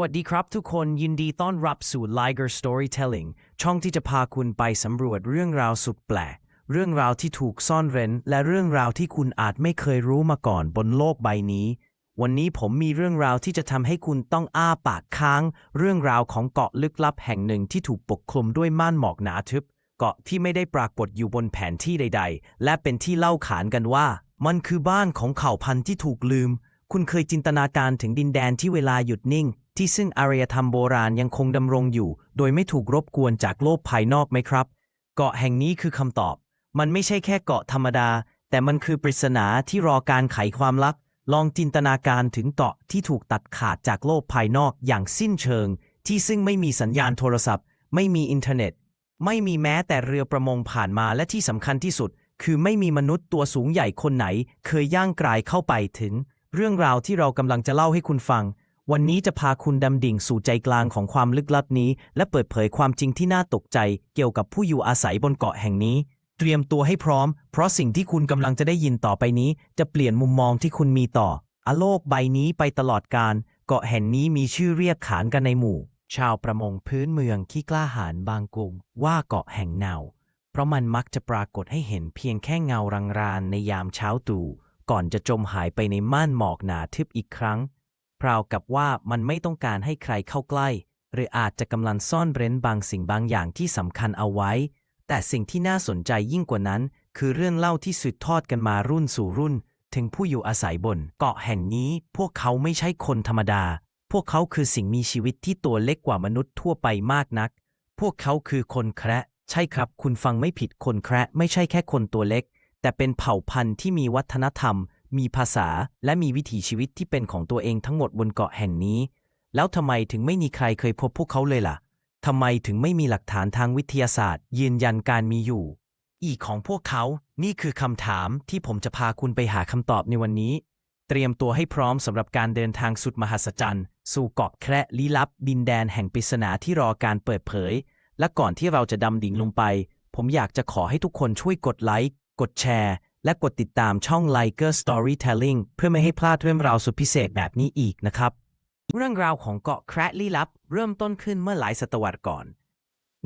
วัสดีครับทุกคนยินดีต้อนรับสู่ Liger Storytelling ช่องที่จะพาคุณไปสำรวจเรื่องราวสุดแปลก เรื่องราวที่ถูกซ่อนเร้น และเรื่องราวที่คุณอาจไม่เคยรู้มาก่อนบนโลกใบนี้ วันนี้ผมมีเรื่องราวที่จะทำให้คุณต้องอ้าปากค้าง เรื่องราวของเกาะลึกลับแห่งหนึ่งที่ถูกปกคลุมด้วยม่านหมอกหนาทึบ เกาะที่ไม่ได้ปรากฏอยู่บนแผนที่ใด ๆ และเป็นที่เล่าขานกันว่า มันคือบ้านของเผ่าพันธุ์ที่ถูกลืม คุณเคยจินตนาการถึงดินแดนที่เวลาหยุดนิ่ง ที่ซึ่งอารยธรรมโบราณยังคงดำรงอยู่ โดยไม่ถูกรบกวนจากโลกภายนอกไหมครับ เกาะแห่งนี้คือคำตอบ มันไม่ใช่แค่เกาะธรรมดา แต่มันคือปริศนาที่รอการไขความลับ ลองจินตนาการถึงเกาะที่ถูกตัดขาดจากโลกภายนอกอย่างสิ้นเชิง ที่ซึ่งไม่มีสัญญาณโทรศัพท์ ไม่มีอินเทอร์เน็ต ไม่มีแม้แต่เรือประมงผ่านมาและที่สำคัญที่สุด คือไม่มีมนุษย์ตัวสูงใหญ่คนไหน เคยย่างกรายเข้าไปถึง เรื่องราวที่เรากำลังจะเล่าให้คุณฟัง วันนี้จะพาคุณดำดิ่งสู่ใจกลางของความลึกลับนี้ และเปิดเผยความจริงที่น่าตกใจ เกี่ยวกับผู้อยู่อาศัยบนเกาะแห่งนี้ เตรียมตัวให้พร้อม เพราะสิ่งที่คุณกำลังจะได้ยินต่อไปนี้ จะเปลี่ยนมุมมองที่คุณมีต่ออโลกใบนี้ไปตลอดกาลเกาะแห่งนี้มีชื่อเรียกขานกันในหมู่ ชาวประมงพื้นเมืองที่กล้าหาญบางกลุ่มว่าเกาะแห่งเนาเพราะมันมักจะปรากฏให้เห็นเพียงแค่เงารางรานในยามเช้าตู่ก่อนจะจมหายไปในม่านหมอกหนาทึบอีกครั้ง ราวกับว่ามันไม่ต้องการให้ใครเข้าใกล้ หรืออาจจะกำลังซ่อนเร้นบางสิ่งบางอย่างที่สำคัญเอาไว้ แต่สิ่งที่น่าสนใจยิ่งกว่านั้น คือเรื่องเล่าที่สืบทอดกันมารุ่นสู่รุ่น ถึงผู้อยู่อาศัยบนเกาะแห่งนี้ พวกเขาไม่ใช่คนธรรมดา พวกเขาคือสิ่งมีชีวิตที่ตัวเล็กกว่ามนุษย์ทั่วไปมากนัก พวกเขาคือคนแคระใช่ครับ คุณฟังไม่ผิดคนแคระไม่ใช่แค่คนตัวเล็ก แต่เป็นเผ่าพันธุ์ที่มีวัฒนธรรม มีภาษาและมีวิถีชีวิตที่เป็นของตัวเองทั้งหมดบนเกาะแห่งนี้ แล้วทำไมถึงไม่มีใครเคยพบพวกเขาเลยล่ะทำไมถึงไม่มีหลักฐานทางวิทยาศาสตร์ ยืนยันการมีอยู่ อีกของพวกเขา นี่คือคำถามที่ผมจะพาคุณไปหาคำตอบในวันนี้ เตรียมตัวให้พร้อมสำหรับการเดินทางสุดมหัศจรรย์ สู่เกาะแคระลี้ลับ ดินแดนแห่งปริศนาที่รอการเปิดเผย และก่อนที่เราจะดำดิ่งลงไป ผมอยากจะขอให้ทุกคนช่วยกดไลค์ กดแชร์ และกดติดตามช่อง Liker Storytelling เพื่อไม่ให้พลาดเรื่องราวสุดพิเศษแบบนี้อีกนะครับ เรื่องราวของเกาะแคระลี้ลับ เริ่มต้นขึ้นเมื่อหลายศตวรรษก่อน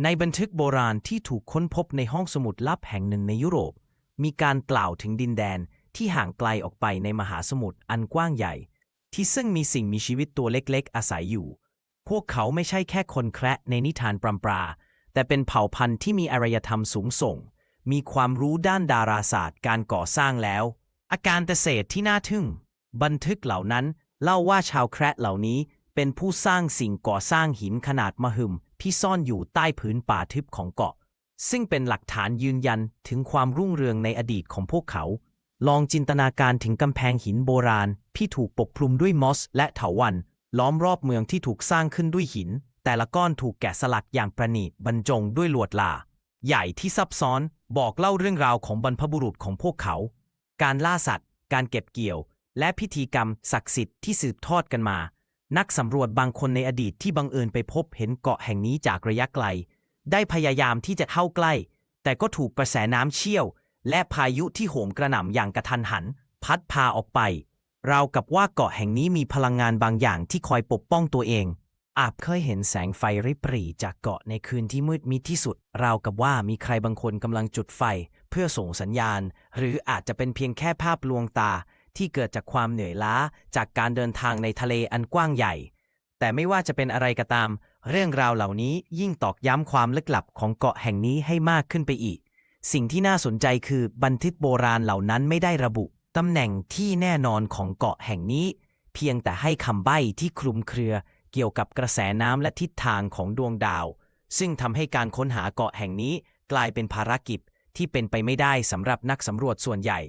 ในบันทึกโบราณที่ถูกค้นพบในห้องสมุดลับแห่งหนึ่งในยุโรป มีการกล่าวถึงดินแดนที่ห่างไกลออกไปในมหาสมุทรอันกว้างใหญ่ ที่ซึ่งมีสิ่งมีชีวิตตัวเล็กๆ อาศัยอยู่ พวกเขาไม่ใช่แค่คนแคระในนิทานปรำปรา แต่เป็นเผ่าพันธุ์ที่มีอารยธรรมสูงส่ง มีความรู้ด้านดาราศาสตร์การก่อสร้างแล้ว อาการเกษตรที่น่าทึ่ง บันทึกเหล่านั้นเล่าว่าชาวแคระเหล่านี้เป็นผู้สร้างสิ่งก่อสร้างหินขนาดมหึมที่ซ่อนอยู่ใต้ผืนป่าทึบของเกาะ ซึ่งเป็นหลักฐานยืนยันถึงความรุ่งเรืองในอดีตของพวกเขา ลองจินตนาการถึงกำแพงหินโบราณที่ถูกปกคลุมด้วยมอสและเถาวัลย์ล้อมรอบเมืองที่ถูกสร้างขึ้นด้วยหิน แต่ละก้อนถูกแกะสลักอย่างประณีตบรรจงด้วยลวดลา ใหญ่ที่ซับซ้อนบอกเล่าเรื่องราวของบรรพบุรุษของพวกเขา การล่าสัตว์ การเก็บเกี่ยว และพิธีกรรมศักดิ์สิทธิ์ที่สืบทอดกันมา นักสำรวจบางคนในอดีตที่บังเอิญไปพบเห็นเกาะแห่งนี้จากระยะไกล ได้พยายามที่จะเข้าใกล้ แต่ก็ถูกกระแสน้ำเชี่ยว และพายุที่โหมกระหน่ำอย่างกระทันหัน พัดพาออกไป ราวกับว่าเกาะแห่งนี้มีพลังงานบางอย่างที่คอยปกป้องตัวเอง อาจเคยเห็นแสงไฟริบหรี่จากเกาะในคืนที่มืดมิดที่สุด ราวกับว่ามีใครบางคนกำลังจุดไฟ เพื่อส่งสัญญาณ หรืออาจจะเป็นเพียงแค่ภาพลวงตา ที่เกิดจากความเหนื่อยล้าจากการเดินทางในทะเลอันกว้างใหญ่ แต่ไม่ว่าจะเป็นอะไรก็ตาม เรื่องราวเหล่านี้ยิ่งตอกย้ำความลึกลับของเกาะแห่งนี้ให้มากขึ้นไปอีก สิ่งที่น่าสนใจคือบันทึกโบราณเหล่านั้นไม่ได้ระบุตำแหน่งที่แน่นอนของเกาะแห่งนี้ เพียงแต่ให้คำใบ้ที่คลุมเครือ กี่ยวกับกระแสน้ำและทิศทางของดวงดาว ซึ่งทำให้การค้นหาเกาะแห่งนี้กลายเป็นภารกิจที่เป็นไปไม่ได้สำหรับนักสำรวจส่วนใหญ่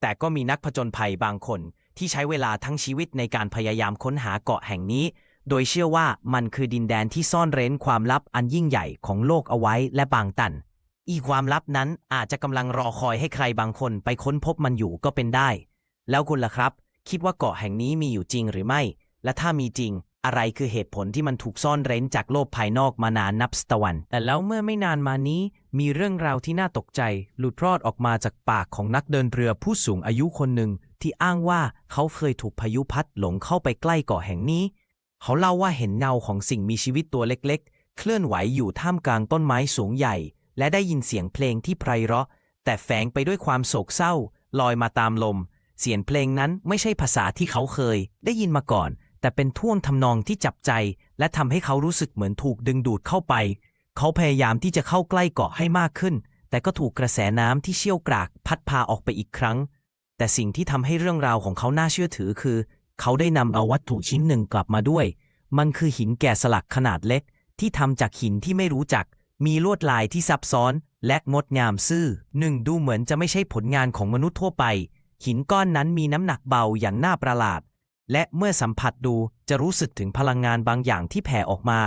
แต่ก็มีนักผจญภัยบางคน ที่ใช้เวลาทั้งชีวิตในการพยายามค้นหาเกาะแห่งนี้ โดยเชื่อว่ามันคือดินแดนที่ซ่อนเร้นความลับอันยิ่งใหญ่ของโลกเอาไว้และบางตัน อีความลับนั้นอาจจะกำลังรอคอยให้ใครบางคนไปค้นพบมันอยู่ก็เป็นได้ แล้วคุณล่ะครับ คิดว่าเกาะแห่งนี้มีอยู่จริงหรือไม่ และถ้ามีจริง อะไรคือเหตุผลที่มันถูกซ่อนเร้นจากโลกภายนอกมานานนับศตวรรษแต่แล้วเมื่อไม่นานมานี้ มีเรื่องราวที่น่าตกใจ หลุดรอดออกมาจากปากของนักเดินเรือผู้สูงอายุคนหนึ่ง ที่อ้างว่าเขาเคยถูกพายุพัดหลงเข้าไปใกล้เกาะแห่งนี้ เขาเล่าว่าเห็นเงาของสิ่งมีชีวิตตัวเล็กๆ เคลื่อนไหวอยู่ท่ามกลางต้นไม้สูงใหญ่ และได้ยินเสียงเพลงที่ไพเราะ แต่แฝงไปด้วยความโศกเศร้า ลอยมาตามลม เสียงเพลงนั้นไม่ใช่ภาษาที่เขาเคย ได้ยินมาก่อน แต่เป็นท่วงทำนองที่จับใจ และทำให้เขารู้สึกเหมือนถูกดึงดูดเข้าไป เขาพยายามที่จะเข้าใกล้เกาะให้มากขึ้น แต่ก็ถูกกระแสน้ำที่เชี่ยวกรากพัดพาออกไปอีกครั้ง แต่สิ่งที่ทำให้เรื่องราวของเขาน่าเชื่อถือคือ เขาได้นำเอาวัตถุชิ้นหนึ่งกลับมาด้วย มันคือหินแกะสลักขนาดเล็ก ที่ทำจากหินที่ไม่รู้จัก มีลวดลายที่ซับซ้อน และงดงามซื่อหนึ่งดูเหมือนจะไม่ใช่ผลงานของมนุษย์ทั่วไป หินก้อนนั้นมีน้ำหนักเบาอย่างน่าประหลาด และเมื่อสัมผัสดูจะรู้สึกถึงพลังงานบางอย่างที่แผ่ออกมา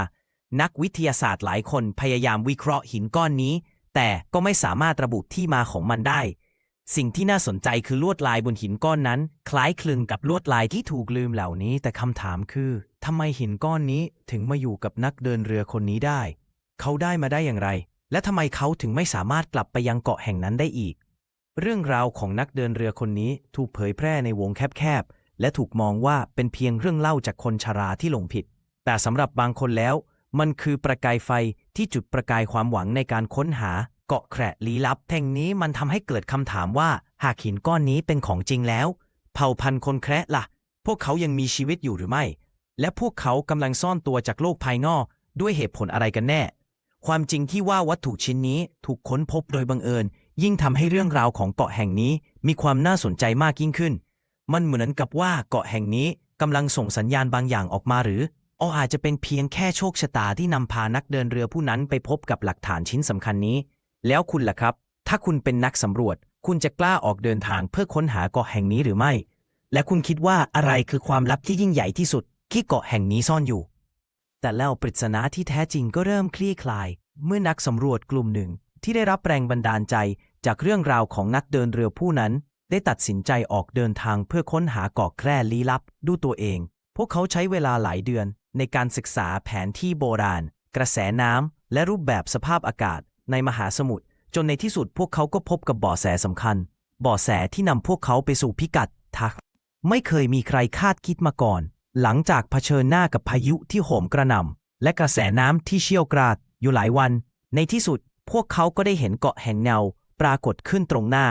นักวิทยาศาสตร์หลายคนพยายามวิเคราะห์หินก้อนนี้ แต่ก็ไม่สามารถระบุที่มาของมันได้ สิ่งที่น่าสนใจคือลวดลายบนหินก้อนนั้น คล้ายคลึงกับลวดลายที่ถูกลืมเหล่านี้ แต่คำถามคือทำไมหินก้อนนี้ถึงมาอยู่กับนักเดินเรือคนนี้ได้ เขาได้มาได้อย่างไร และทำไมเขาถึงไม่สามารถกลับไปยังเกาะแห่งนั้นได้อีก เรื่องราวของนักเดินเรือคนนี้ถูกเผยแพร่ในวงแคบๆ และถูกมองว่าเป็นเพียงเรื่องเล่าจากคนชราที่หลงผิด แต่สำหรับบางคนแล้ว มันคือประกายไฟที่จุดประกายความหวังในการค้นหา เกาะแคระลี้ลับแห่งนี้มันทำให้เกิดคำถามว่า หากหินก้อนนี้เป็นของจริงแล้ว เผ่าพันธุ์คนแคระล่ะ พวกเขายังมีชีวิตอยู่หรือไม่ และพวกเขากำลังซ่อนตัวจากโลกภายนอก ด้วยเหตุผลอะไรกันแน่ ความจริงที่ว่าวัตถุชิ้นนี้ถูกค้นพบโดยบังเอิญ ยิ่งทำให้เรื่องราวของเกาะแห่งนี้มีความน่าสนใจมากยิ่งขึ้น มันเหมือนกับว่าเกาะแห่งนี้กำลังส่งสัญญาณบางอย่างออกมาหรือออาจจะเป็นเพียงแค่โชคชะตาที่นำพานักเดินเรือผู้นั้นไปพบกับหลักฐานชิ้นสำคัญนี้ แล้วคุณล่ะครับ ถ้าคุณเป็นนักสำรวจ คุณจะกล้าออกเดินทางเพื่อค้นหาเกาะแห่งนี้หรือไม่ และคุณคิดว่าอะไรคือความลับที่ยิ่งใหญ่ที่สุด ที่เกาะแห่งนี้ซ่อนอยู่ แต่แล้วปริศนาที่แท้จริงก็เริ่มคลี่คลาย เมื่อนักสำรวจกลุ่มหนึ่งที่ได้รับแรงบันดาลใจจากเรื่องราวของนักเดินเรือผู้นั้น ได้ตัดสินใจออกเดินทางเพื่อค้นหาเกาะแคร่ลี้ลับด้วยตัวเอง พวกเขาใช้เวลาหลายเดือนในการศึกษาแผนที่โบราณ กระแสน้ำ และรูปแบบสภาพอากาศในมหาสมุทร จนในที่สุดพวกเขาก็พบกับเบ่อแสสำคัญ เบ่อแสที่นำพวกเขาไปสู่พิกัดทัก ไม่เคยมีใครคาดคิดมาก่อน หลังจากเผชิญหน้ากับพายุที่โหมกระหน่ำและกระแสน้ำที่เชี่ยวกราดอยู่หลายวัน ในที่สุดพวกเขาก็ได้เห็นเกาะแห่งเงาปรากฏขึ้นตรงหน้า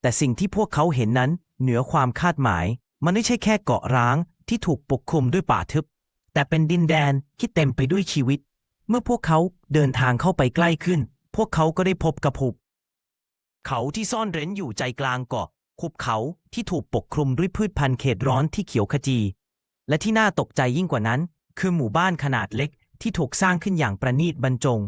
แต่สิ่งที่พวกเขาเห็นนั้นเหนือความคาดหมาย มันไม่ใช่แค่เกาะร้างที่ถูกปกคลุมด้วยป่าทึบ แต่เป็นดินแดนที่เต็มไปด้วยชีวิต เมื่อพวกเขาเดินทางเข้าไปใกล้ขึ้น พวกเขาก็ได้พบกับหุบ เขาที่ซ่อนเร้นอยู่ใจกลางเกาะหุบเขาที่ถูกปกคลุมด้วยพืชพันธุ์เขตร้อนที่เขียวขจี และที่น่าตกใจยิ่งกว่านั้น คือหมู่บ้านขนาดเล็กที่ถูกสร้างขึ้นอย่างประณีตบรรจง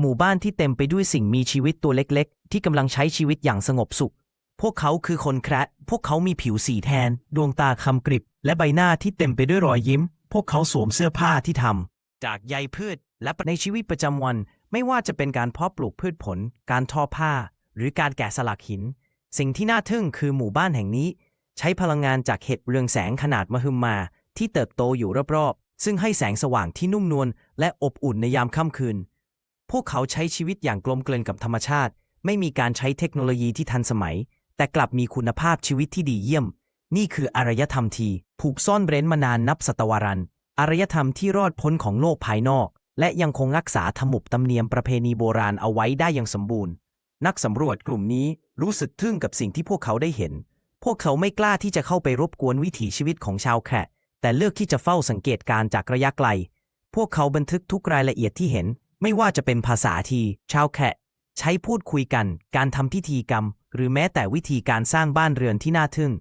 หมู่บ้านที่เต็มไปด้วยสิ่งมีชีวิตตัวเล็ก ๆ ที่กำลังใช้ชีวิตอย่างสงบสุข พวกเขาคือคนแคระพวกเขามีผิวสีแทน ดวงตาคำกริบ และใบหน้าที่เต็มไปด้วยรอยยิ้ม พวกเขาสวมเสื้อผ้าที่ทำจากใยพืช และในชีวิตประจำวัน ไม่ว่าจะเป็นการเพาะปลูกพืชผล การทอผ้า หรือการแกะสลักหิน สิ่งที่น่าทึ่งคือหมู่บ้านแห่งนี้ ใช้พลังงานจากเห็ดเรืองแสงขนาดมหึมา ที่เติบโตอยู่รอบๆ ซึ่งให้แสงสว่างที่นุ่มนวลและอบอุ่นในยามค่ำคืน พวกเขาใช้ชีวิตอย่างกลมเกลืนกับธรรมชาติ ไม่มีการใช้เทคโนโลยีที่ทันสมัย แต่กลับมีคุณภาพชีวิตที่ดีเยี่ยม นี่คืออารยธรรมทีผูกซ่อนเร้นมานานนับศตวรรษอารยธรรมที่รอดพ้นของโลกภายนอก และยังคงรักษาธรรมุบตำเนียมประเพณีโบราณเอาไว้ได้อย่างสมบูรณ์ นักสำรวจกลุ่มนี้รู้สึกทึ่งกับสิ่งที่พวกเขาได้เห็น พวกเขาไม่กล้าที่จะเข้าไปรบกวนวิถีชีวิตของชาวแขกแต่เลือกที่จะเฝ้าสังเกตการจากระยะไกล พวกเขาบันทึกทุกรายละเอียดที่เห็น ไม่ว่าจะเป็นภาษาทีชาวแขกใช้พูดคุยกัน การทำพิธีกรรม หรือแม้แต่วิธีการสร้างบ้านเรือนที่น่าทึ่ง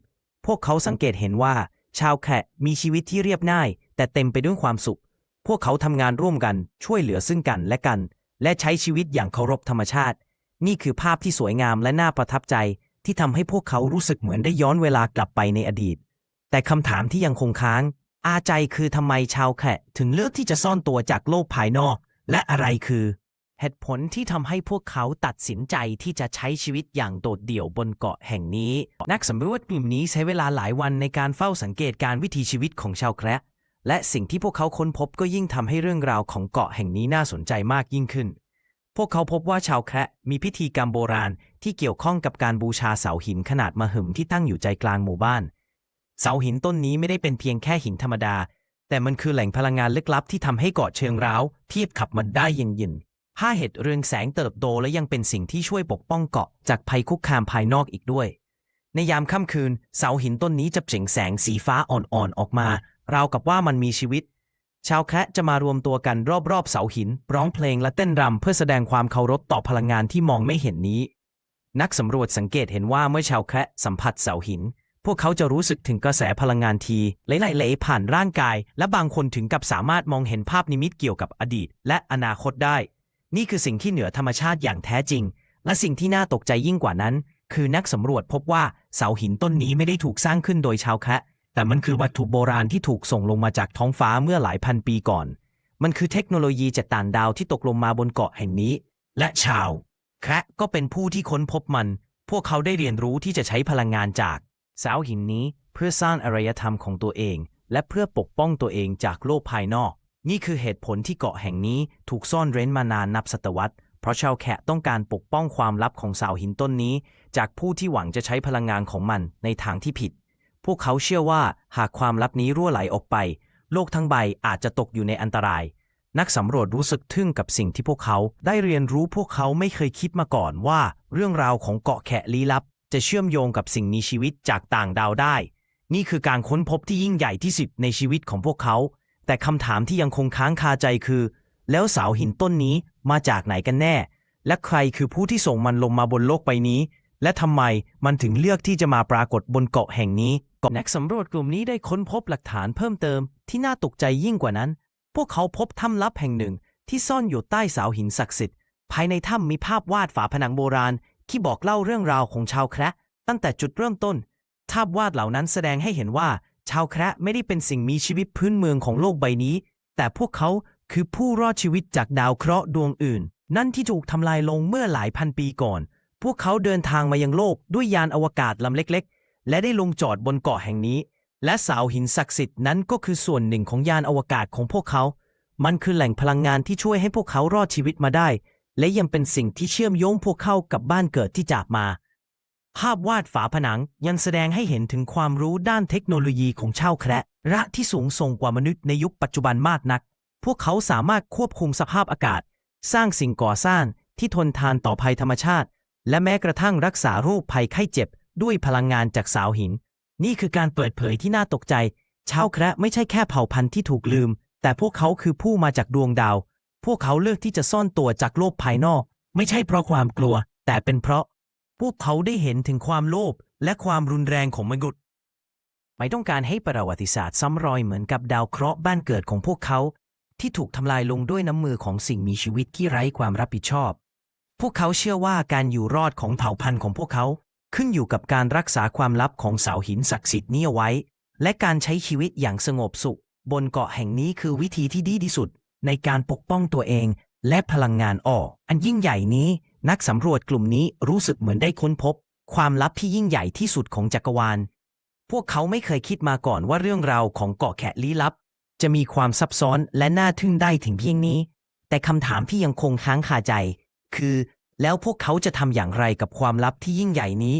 พวกเขาสังเกตเห็นว่า ชาวแขกมีชีวิตที่เรียบง่าย แต่เต็มไปด้วยความสุข พวกเขาทำงานร่วมกันช่วยเหลือซึ่งกันและกัน และใช้ชีวิตอย่างเคารพธรรมชาติ นี่คือภาพที่สวยงามและน่าประทับใจ ที่ทำให้พวกเขารู้สึกเหมือนได้ย้อนเวลากลับไปในอดีต แต่คำถามที่ยังคงค้าง อาใจคือทำไมชาวแขกถึงเลือกที่จะซ่อนตัวจากโลกภายนอก และอะไรคือ เหตุผลที่ทำให้พวกเขาตัดสินใจที่จะใช้ชีวิตอย่างโดดเดี่ยวบนเกาะแห่งนี้ นักสำรวจกลุ่มนี้ใช้เวลาหลายวันในการเฝ้าสังเกตการวิถีชีวิตของชาวแคระและสิ่งที่พวกเขาค้นพบก็ยิ่งทำให้เรื่องราวของเกาะแห่งนี้น่าสนใจมากยิ่งขึ้น พวกเขาพบว่าชาวแคระมีพิธีกรรมโบราณที่เกี่ยวข้องกับการบูชาเสาหินขนาดมหึมที่ตั้งอยู่ใจกลางหมู่บ้าน เสาหินต้นนี้ไม่ได้เป็นเพียงแค่หินธรรมดา แต่มันคือแหล่งพลังงานลึกลับที่ทำให้เกาะเชิงร้าวเทียบขับมันได้เย็นๆ ถ้าเห็ดเรืองแสงเติบโตและยังเป็นสิ่งที่ช่วยปกป้องเกาะจากภัยคุกคามภายนอกอีกด้วย ในยามค่ำคืน เสาหินต้นนี้จะเปล่งแสงสีฟ้าอ่อนๆออกมา ราวกับว่ามันมีชีวิต ชาวแคะจะมารวมตัวกันรอบๆเสาหิน ร้องเพลงและเต้นรำเพื่อแสดงความเคารพต่อพลังงานที่มองไม่เห็นนี้ นักสำรวจสังเกตเห็นว่าเมื่อชาวแคะสัมผัสเสาหิน พวกเขาจะรู้สึกถึงกระแสพลังงานทีไหลๆผ่านร่างกาย และบางคนถึงกับสามารถมองเห็นภาพนิมิตเกี่ยวกับอดีต และอนาคตได้ นี่คือสิ่งที่เหนือธรรมชาติอย่างแท้จริง และสิ่งที่น่าตกใจยิ่งกว่านั้น คือนักสำรวจพบว่าเสาหินต้นนี้ไม่ได้ถูกสร้างขึ้นโดยชาวแคะแต่มันคือวัตถุโบราณที่ถูกส่งลงมาจากท้องฟ้าเมื่อหลายพันปีก่อน มันคือเทคโนโลยีจากต่างดาวที่ตกลงมาบนเกาะแห่งนี้ และชาวแคะก็เป็นผู้ที่ค้นพบมัน พวกเขาได้เรียนรู้ที่จะใช้พลังงานจากเสาหินนี้เพื่อสร้างอารยธรรมของตัวเอง และเพื่อปกป้องตัวเองจากโลกภายนอก นี่คือเหตุผลที่เกาะแห่งนี้ถูกซ่อนเร้นมานานนับศตวรรษ เพราะชาวแขกต้องการปกป้องความลับของเสาหินต้นนี้ จากผู้ที่หวังจะใช้พลังงานของมันในทางที่ผิด พวกเขาเชื่อว่าหากความลับนี้รั่วไหลออกไป โลกทั้งใบอาจจะตกอยู่ในอันตราย นักสำรวจรู้สึกทึ่งกับสิ่งที่พวกเขาได้เรียนรู้พวกเขาไม่เคยคิดมาก่อนว่า เรื่องราวของเกาะแขะลี้ลับ จะเชื่อมโยงกับสิ่งมีชีวิตจากต่างดาวได้ นี่คือการค้นพบที่ยิ่งใหญ่ที่สุดในชีวิตของพวกเขา แต่คำถามที่ยังคงค้างคาใจคือ แล้วเสาหินต้นนี้มาจากไหนกันแน่ และใครคือผู้ที่ส่งมันลงมาบนโลกใบนี้ และทำไมมันถึงเลือกที่จะมาปรากฏบนเกาะแห่งนี้กนักสำรวจกลุ่มนี้ได้ค้นพบหลักฐานเพิ่มเติมที่น่าตกใจยิ่งกว่านั้น พวกเขาพบถ้ำลับแห่งหนึ่งที่ซ่อนอยู่ใต้เสาหินศักดิ์สิทธิ์ ภายในถ้ำมีภาพวาดฝาผนังโบราณ ที่บอกเล่าเรื่องราวของชาวแคระตั้งแต่จุดเริ่มต้นภาพวาดเหล่านั้นแสดงให้เห็นว่า ชาวแคระไม่ได้เป็นสิ่งมีชีวิตพื้นเมืองของโลกใบนี้ แต่พวกเขาคือผู้รอดชีวิตจากดาวเคราะห์ดวงอื่น นั่นที่ถูกทำลายลงเมื่อหลายพันปีก่อน พวกเขาเดินทางมายังโลกด้วยยานอวกาศลำเล็กๆ และได้ลงจอดบนเกาะแห่งนี้ และเสาหินศักดิ์สิทธิ์นั้นก็คือส่วนหนึ่งของยานอวกาศของพวกเขา มันคือแหล่งพลังงานที่ช่วยให้พวกเขารอดชีวิตมาได้ และยังเป็นสิ่งที่เชื่อมโยงพวกเขากับบ้านเกิดที่จากมา ภาพวาดฝาผนังยังแสดงให้เห็นถึงความรู้ด้านเทคโนโลยีของชาวแคระระที่สูงส่งกว่ามนุษย์ในยุคปัจจุบันมากนัก พวกเขาสามารถควบคุมสภาพอากาศ สร้างสิ่งก่อสร้างที่ทนทานต่อภัยธรรมชาติ และแม้กระทั่งรักษาโรคภัยไข้เจ็บ ด้วยพลังงานจากเสาหิน นี่คือการเปิดเผยที่น่าตกใจ ชาวแคระไม่ใช่แค่เผ่าพันธุ์ที่ถูกลืม แต่พวกเขาคือผู้มาจากดวงดาว พวกเขาเลือกที่จะซ่อนตัวจากโลกภายนอก ไม่ใช่เพราะความกลัว แต่เป็นเพราะ พวกเขาได้เห็นถึงความโลภและความรุนแรงของมนุษย์ไม่ต้องการให้ประวัติศาสตร์ซ้ำรอยเหมือนกับดาวเคราะห์บ้านเกิดของพวกเขา ที่ถูกทำลายลงด้วยน้ำมือของสิ่งมีชีวิตที่ไร้ความรับผิดชอบ พวกเขาเชื่อว่าการอยู่รอดของเผ่าพันธุ์ของพวกเขา ขึ้นอยู่กับการรักษาความลับของเสาหินศักดิ์สิทธิ์นี้เอาไว้ และการใช้ชีวิตอย่างสงบสุข บนเกาะแห่งนี้คือวิธีที่ดีที่สุด ในการปกป้องตัวเอง และพลังงานออก อันยิ่งใหญ่นี้ นักสำรวจกลุ่มนี้รู้สึกเหมือนได้ค้นพบ ความลับที่ยิ่งใหญ่ที่สุดของจักรวาล พวกเขาไม่เคยคิดมาก่อนว่าเรื่องราวของเกาะแขะลี้ลับ จะมีความซับซ้อนและน่าทึ่งได้ถึงเพียงนี้ แต่คำถามที่ยังคงค้างคาใจ คือ แล้วพวกเขาจะทำอย่างไรกับความลับที่ยิ่งใหญ่นี้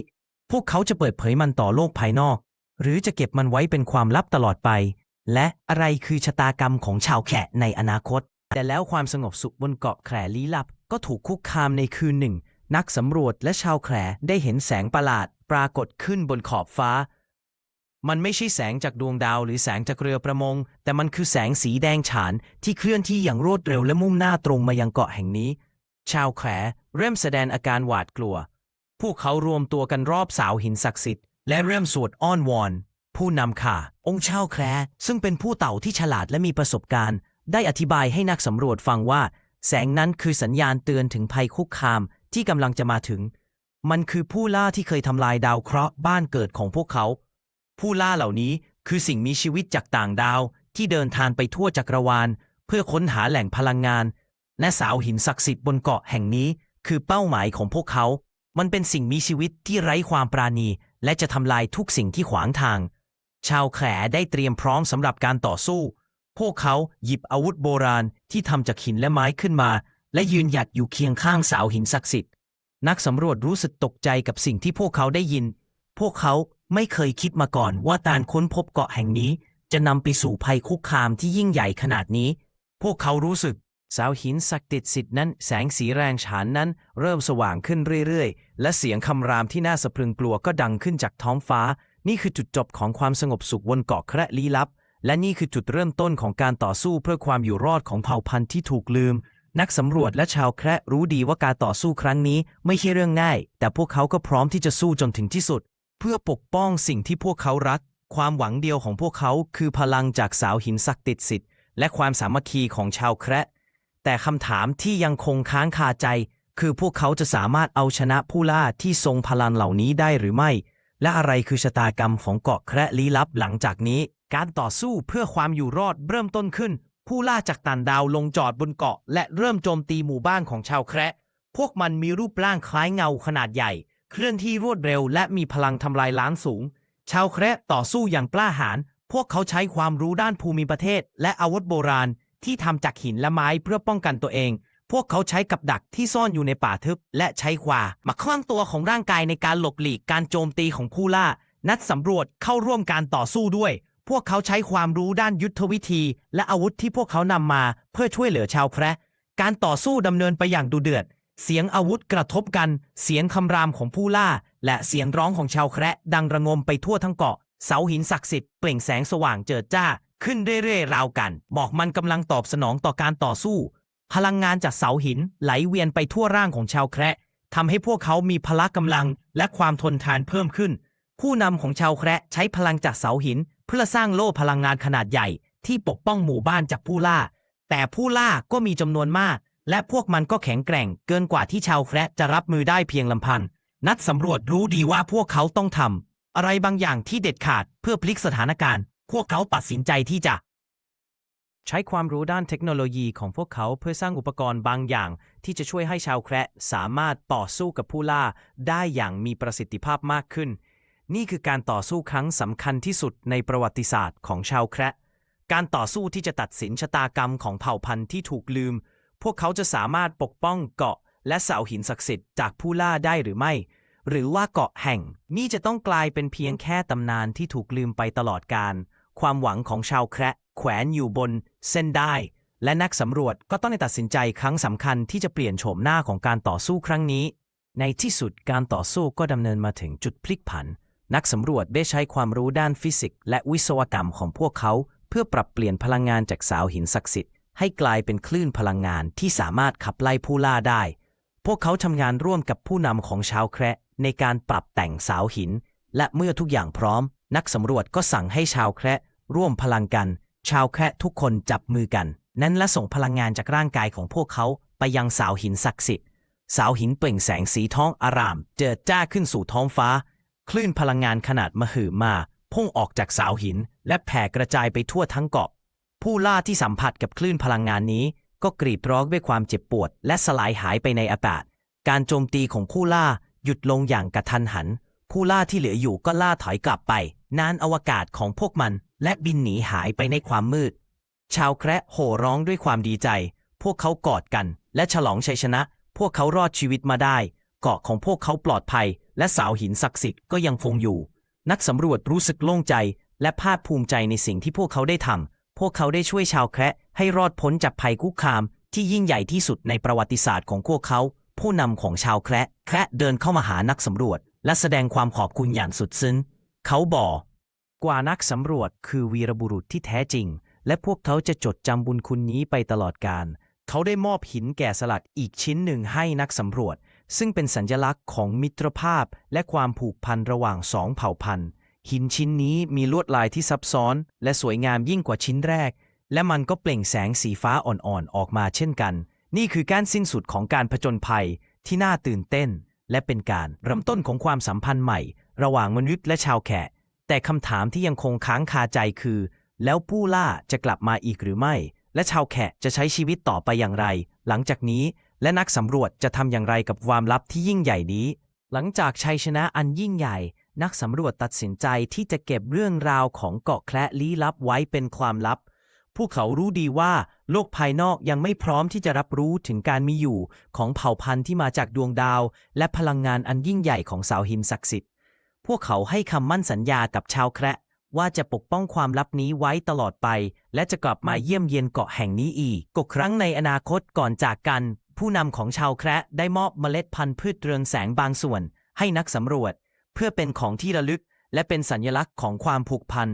พวกเขาจะเปิดเผยมันต่อโลกภายนอก หรือจะเก็บมันไว้เป็นความลับตลอดไป และอะไรคือชะตากรรมของชาวแขะในอนาคต แต่แล้วความสงบสุขบนเกาะแขะลี้ลับ ก็ถูกคุกคามในคืนหนึ่ง นักสำรวจและชาวแขะได้เห็นแสงประหลาด ปรากฏขึ้นบนขอบฟ้า มันไม่ใช่แสงจากดวงดาวหรือแสงจากเรือประมง แต่มันคือแสงสีแดงฉานที่เคลื่อนที่อย่างรวดเร็วและมุ่งหน้าตรงมายังเกาะแห่งนี้ ชาวแขเริ่มแสดงอาการหวาดกลัว พวกเขารวมตัวกันรอบเสาหินศักดิ์สิทธิ์และเริ่มสวดอ้อนวอนผู้นำข่าองค์ชาวแคร์ซึ่งเป็นผู้เต่าที่ฉลาดและมีประสบการณ์ ได้อธิบายให้นักสำรวจฟังว่า แสงนั้นคือสัญญาณเตือนถึงภัยคุกคามที่กำลังจะมาถึง มันคือผู้ล่าที่เคยทำลายดาวเคราะห์บ้านเกิดของพวกเขา ผู้ล่าเหล่านี้คือสิ่งมีชีวิตจากต่างดาวที่เดินทางไปทั่วจักรวาล เพื่อค้นหาแหล่งพลังงาน และเสาหินศักดิ์สิทธิ์บนเกาะแห่งนี้ คือเป้าหมายของพวกเขา มันเป็นสิ่งมีชีวิตที่ไร้ความปราณี และจะทำลายทุกสิ่งที่ขวางทาง ชาวแขได้เตรียมพร้อมสำหรับการต่อสู้ พวกเขาหยิบอาวุธโบราณที่ทำจากหินและไม้ขึ้นมา และยืนหยัดอยู่เคียงข้างเสาหินศักดิ์สิทธิ์ นักสำรวจรู้สึกตกใจกับสิ่งที่พวกเขาได้ยิน พวกเขาไม่เคยคิดมาก่อนว่าการค้นพบเกาะแห่งนี้ จะนำไปสู่ภัยคุกคามที่ยิ่งใหญ่ขนาดนี้ พวกเขารู้สึกเสาหินศักดิ์สิทธิ์สิทธิ์นั้นแสงสีแรงฉานนั้น เริ่มสว่างขึ้นเรื่อยๆ และเสียงคำรามที่น่าสะพรึงกลัวก็ดังขึ้นจากท้องฟ้า นี่คือจุดจบของความสงบสุขบนเกาะแคระลี้ลับ และนี่คือจุดเริ่มต้นของการต่อสู้เพื่อความอยู่รอดของเผ่าพันธุ์ที่ถูกลืม นักสำรวจและชาวแคระรู้ดีว่าการต่อสู้ครั้งนี้ไม่ใช่เรื่องง่าย แต่พวกเขาก็พร้อมที่จะสู้จนถึงที่สุด เพื่อปกป้องสิ่งที่พวกเขารัก ความหวังเดียวของพวกเขาคือพลังจากสาวหินศักดิ์สิทธิ์และความสามัคคีของชาวแคระแต่คำถามที่ยังคงค้างคาใจ คือพวกเขาจะสามารถเอาชนะผู้ล่าที่ทรงพลังเหล่านี้ได้หรือไม่ และอะไรคือชะตากรรมของเกาะแคระลี้ลับหลังจากนี้ การต่อสู้เพื่อความอยู่รอดเริ่มต้นขึ้น ผู้ล่าจากต่างดาวลงจอดบนเกาะ และเริ่มโจมตีหมู่บ้านของชาวแคระพวกมันมีรูปร่างคล้ายเงาขนาดใหญ่ เคลื่อนที่รวดเร็วและมีพลังทำลายล้างสูง ชาวแคระต่อสู้อย่างกล้าหาญพวกเขาใช้ความรู้ด้านภูมิประเทศ และอาวุธโบราณที่ทำจากหินและไม้เพื่อป้องกันตัวเอง พวกเขาใช้กับดักที่ซ่อนอยู่ในป่าทึบ และใช้ขวามาคล้องตัวของร่างกายในการหลบหลีกการโจมตีของผู้ล่า นัดสำรวจเข้าร่วมการต่อสู้ด้วย พวกเขาใช้ความรู้ด้านยุทธวิธี และอาวุธที่พวกเขานำมาเพื่อช่วยเหลือชาวแคระการต่อสู้ดำเนินไปอย่างดุเดือด เสียงอาวุธกระทบกัน เสียงคำรามของผู้ล่า และเสียงร้องของชาวแคระดังระงมไปทั่วทั้งเกาะ เสาหินศักดิ์สิทธิ์เปล่งแสงสว่างเจิดจ้า ขึ้นเรื่อยๆราวกัน บอกมันกำลังตอบสนองต่อการต่อสู้ พลังงานจากเสาหินไหลเวียนไปทั่วร่างของชาวแคระทำให้พวกเขามีพละกำลังและความทนทานเพิ่มขึ้น ผู้นำของชาวแคระใช้พลังจากเสาหิน เพื่อสร้างโล่พลังงานขนาดใหญ่ที่ปกป้องหมู่บ้านจากผู้ล่า แต่ผู้ล่าก็มีจำนวนมาก และพวกมันก็แข็งแกร่งเกินกว่าที่ชาวแคระจะรับมือได้เพียงลำพัง นักสำรวจรู้ดีว่าพวกเขาต้องทำอะไรบางอย่างที่เด็ดขาดเพื่อพลิกสถานการณ์ พวกเขาตัดสินใจที่จะ ใช้ความรู้ด้านเทคโนโลยีของพวกเขาเพื่อสร้างอุปกรณ์บางอย่าง ที่จะช่วยให้ชาวแคระสามารถต่อสู้กับผู้ล่าได้อย่างมีประสิทธิภาพมากขึ้น นี่คือการต่อสู้ครั้งสำคัญที่สุดในประวัติศาสตร์ของชาวแคระการต่อสู้ที่จะตัดสินชะตากรรมของเผ่าพันธุ์ที่ถูกลืม พวกเขาจะสามารถปกป้องเกาะและเสาหินศักดิ์สิทธิ์จากผู้ล่าได้หรือไม่ หรือว่าเกาะแห่ง นี้จะต้องกลายเป็นเพียงแค่ตำนานที่ถูกลืมไปตลอดกาล ความหวังของชาวแคระแขวนอยู่บนเส้นได้ และนักสำรวจก็ต้องได้ตัดสินใจครั้งสำคัญที่จะเปลี่ยนโฉมหน้าของการต่อสู้ครั้งนี้ ในที่สุดการต่อสู้ก็ดำเนินมาถึงจุดพลิกผัน นักสำรวจได้ใช้ความรู้ด้านฟิสิกส์และวิศวกรรมของพวกเขา เพื่อปรับเปลี่ยนพลังงานจากเสาหินศักดิ์สิทธิ์ให้กลายเป็นคลื่นพลังงานที่สามารถขับไล่ผู้ล่าได้ พวกเขาทำงานร่วมกับผู้นำของชาวแคระในการปรับแต่งเสาหิน และเมื่อทุกอย่างพร้อม นักสำรวจก็สั่งให้ชาวแคระร่วมพลังกัน ชาวแคระทุกคนจับมือกัน นั้นและส่งพลังงานจากร่างกายของพวกเขาไปยังเสาหินศักดิ์สิทธิ์เสาหินเปล่งแสงสีท้องอาราม เจิดจ้าขึ้นสู่ท้องฟ้า คลื่นพลังงานขนาดมหึมา พุ่งออกจากเสาหิน และแผ่กระจายไปทั่วทั้งเกาะ ผู้ล่าที่สัมผัสกับคลื่นพลังงานนี้ ก็กรีดร้องด้วยความเจ็บปวด และสลายหายไปในอากาศ การโจมตีของผู้ล่าหยุดลงอย่างกระทันหัน ผู้ล่าที่เหลืออยู่ก็ล่าถอยกลับไปนานอวกาศของพวกมัน และบินหนีหายไปในความมืด ชาวแคระโห่ร้องด้วยความดีใจ พวกเขากอดกัน และฉลองชัยชนะ พวกเขารอดชีวิตมาได้ เกาะของพวกเขาปลอดภัย และเสาหินศักดิ์สิทธิ์ก็ยังคงอยู่ นักสำรวจรู้สึกโล่งใจ และภาคภูมิใจในสิ่งที่พวกเขาได้ทำพวกเขาได้ช่วยชาวแคระให้รอดพ้นจากภัยคุกคาม ที่ยิ่งใหญ่ที่สุดในประวัติศาสตร์ของพวกเขา ผู้นำของชาวแคระแคระเดินเข้ามาหานักสำรวจ และแสดงความขอบคุณอย่างสุดซึ้งเขาบอกกว่านักสำรวจคือวีรบุรุษที่แท้จริง และพวกเขาจะจดจำบุญคุณนี้ไปตลอดกาลเขาได้มอบหินแก่สลักอีกชิ้นหนึ่งให้นักสำรวจ ซึ่งเป็นสัญลักษณ์ของมิตรภาพและความผูกพันระหว่างสองเผ่าพันธุ์ หินชิ้นนี้มีลวดลายที่ซับซ้อน และสวยงามยิ่งกว่าชิ้นแรก และมันก็เปล่งแสงสีฟ้าอ่อนๆออกมาเช่นกัน นี่คือการสิ้นสุดของการผจญภัยที่น่าตื่นเต้น และเป็นการเริ่มต้นของความสัมพันธ์ใหม่ ระหว่างมนุษย์และชาวแขกแต่คำถามที่ยังคงค้างคาใจคือ แล้วผู้ล่าจะกลับมาอีกหรือไม่ และชาวแขกจะใช้ชีวิตต่อไปอย่างไร หลังจากนี้ และนักสำรวจจะทำอย่างไรกับความลับที่ยิ่งใหญ่นี้ หลังจากชัยชนะอันยิ่งใหญ่ นักสำรวจตัดสินใจที่จะเก็บเรื่องราวของเกาะแคระลี้ลับไว้เป็นความลับ พวกเขารู้ดีว่าโลกภายนอกยังไม่พร้อมที่จะรับรู้ถึงการมีอยู่ของเผ่าพันธุ์ที่มาจากดวงดาว และพลังงานอันยิ่งใหญ่ของสาวหินศักดิ์สิทธิ์ พวกเขาให้คำมั่นสัญญากับชาวแคระว่าจะปกป้องความลับนี้ไว้ตลอดไป และจะกลับมาเยี่ยมเยียนเกาะแห่งนี้อีกก็ครั้งในอนาคตก่อนจากกัน ผู้นำของชาวแคระได้มอบเมล็ดพันธุ์พืชเรืองแสงบางส่วน ให้นักสำรวจ เพื่อเป็นของที่ระลึก และเป็นสัญลักษณ์ของความผูกพัน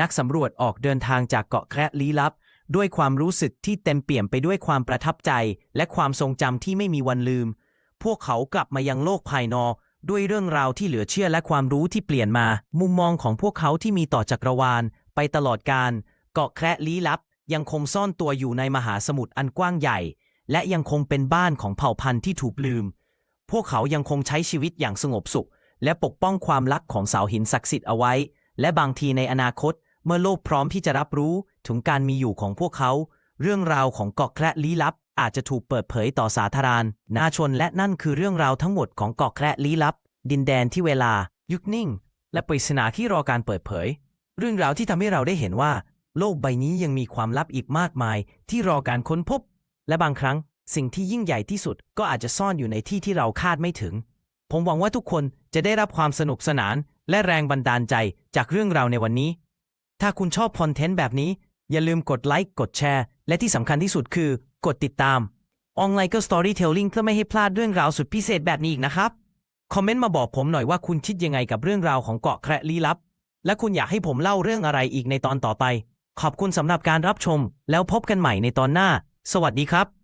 นักสำรวจออกเดินทางจากเกาะแคระลี้ลับ ด้วยความรู้สึกที่เต็มเปี่ยมไปด้วยความประทับใจ และความทรงจำที่ไม่มีวันลืม พวกเขากลับมายังโลกภายนอกด้วยเรื่องราวที่เหลือเชื่อและความรู้ที่เปลี่ยนมา มุมมองของพวกเขาที่มีต่อจักรวาล ไปตลอดการ เกาะแคระลี้ลับ ยังคงซ่อนตัวอยู่ในมหาสมุทรอันกว้างใหญ่ และยังคงเป็นบ้านของเผ่าพันธุ์ที่ถูกลืม พวกเขายังคงใช้ชีวิตอย่างสงบสุข และปกป้องความลักของเสาหินศักดิ์สิทธิ์เอาไว้ และบางทีในอนาคต เมื่อโลกพร้อมที่จะรับรู้ถึงการมีอยู่ของพวกเขา เรื่องราวของเกาะแคระลี้ลับ อาจจะถูกเปิดเผยต่อสาธารณนาชนและนั่นคือเรื่องราวทั้งหมดของเกาะแคระลี้ลับ ดินแดนที่เวลา ยุคนิ่ง และปริศนาที่รอการเปิดเผย เรื่องราวที่ทำให้เราได้เห็นว่า โลกใบนี้ยังมีความลับอีกมากมาย ที่รอการค้นพบ และบางครั้งสิ่งที่ยิ่งใหญ่ที่สุดก็อาจจะซ่อนอยู่ในที่ที่เราคาดไม่ถึง ผมหวังว่าทุกคนจะได้รับความสนุกสนาน และแรงบันดาลใจจากเรื่องราวในวันนี้ ถ้าคุณชอบคอนเทนต์แบบนี้ อย่าลืมกดไลค์กดแชร์ และที่สำคัญที่สุดคือกดติดตามออนไลน์ก็ Storytelling เพื่อไม่ให้พลาดเรื่องราวสุดพิเศษแบบนี้อีกนะครับ คอมเมนต์มาบอกผมหน่อยว่าคุณคิดยังไงกับเรื่องราวของเกาะแคระลี้ลับ และคุณอยากให้ผมเล่าเรื่องอะไรอีกในตอนต่อไป ขอบคุณสำหรับการรับชม แล้วพบกันใหม่ในตอนหน้า สวัสดีครับ